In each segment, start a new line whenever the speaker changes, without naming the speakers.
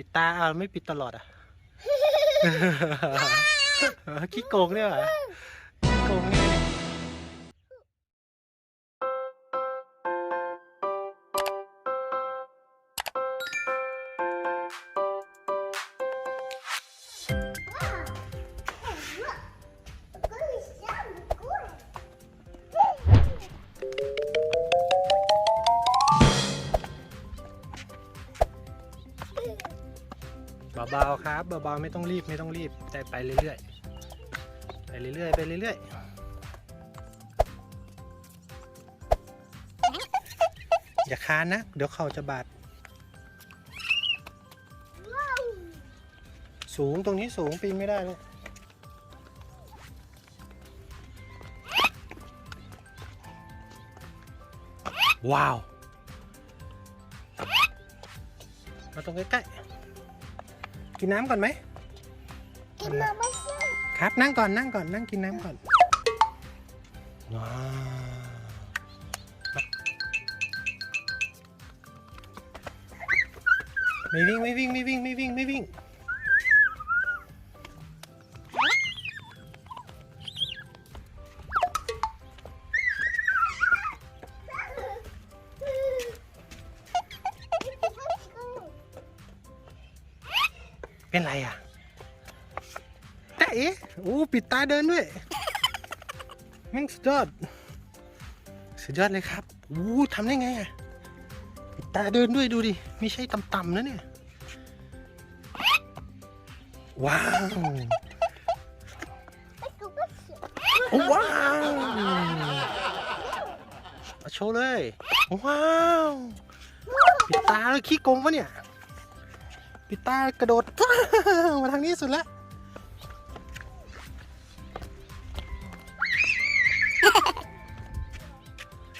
ปิดตาอ่าไม่ปิดตลอดอะ ขี้โกงเนี่ยเหรอขี้โกงเนี่ย เบาๆครับเบาๆไม่ต้องรีบไม่ต้องรีบแต่ไปเรื่อยๆไปเรื่อยๆไปเรื่อยๆอย่าคานนะ เดี๋ยวเข่าจะบาดสูงตรงนี้สูงปีนไม่ได้เลยว้าว มาตรงใกล้ๆ กินน้ำก่อนไหม
กินมาไม่ใช่
ครับนั่งก่อนนั่งก่อนนั่งกินน้ำก่อนว้าวไม่วิ่งไม่วิ่งไม่วิ่งไม่วิ่งไม่วิ่ง เป็นไรอะแต่เอ๊ะโอ้ปิดตาเดินด้วยแม่งสุดยอด สุดยอดเลยครับโอ้ทำได้ไงอะปิดตาเดินด้วยดูดิ ไม่ใช่ต่ำๆนะเนี่ย ว้าวโอ้ว้าวเอาโชว์เลย ว้าว ปิดตาแล้วขี้โกงปะเนี่ย ปิดตากระโดด มาทางนี้สุดแล้ว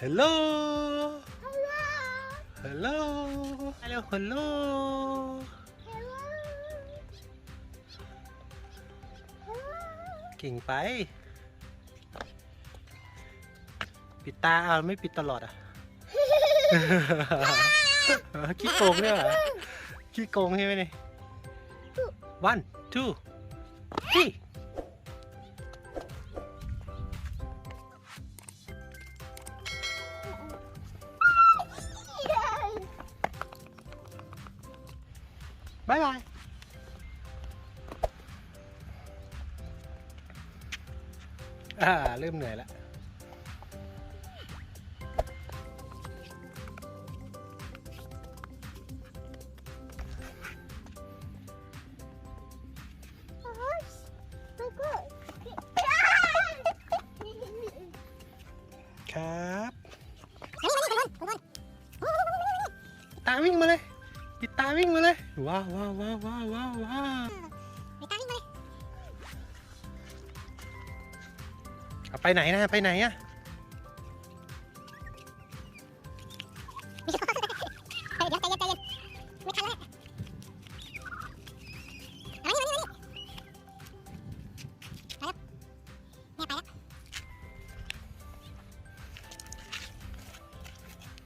ฮัลโหล ฮัลโหล ฮัลโหล ฮัลโหล เก่งไป ปิดตาอ่าไม่ปิดตลอดอะขี้โกงเนี่ยเหรอ ขี้โกงใช่ไหมเนี่ย one two three บายบายอ่า เริ่มเหนื่อยแล้ว วิ่งมาเลยปิดตาวิ่งมาเลย ว้าวว้าวว้าวว้าวว้าวว้าวเอาไปไหนนะไปไหนอะ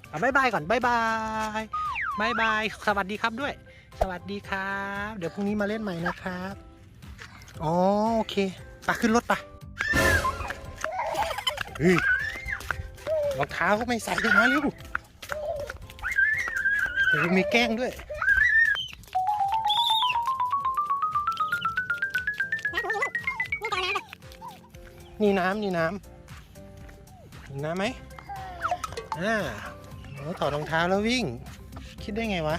เอาบายบายก่อนบายบาย บายบาย สวัสดีครับด้วย สวัสดีครับ เดี๋ยวพรุ่งนี้มาเล่นใหม่นะครับ อ๋อโอเคไปขึ้นรถไปเฮ้ยรองเท้าก็ไม่ใส่เลยมาเร็วโอ้มีแกล้งด้วยนี่น้ำนี่น้ำน้ำไหมอ่าโอ้ถอดรองเท้าแล้ววิ่ง คิดได้ไงวะ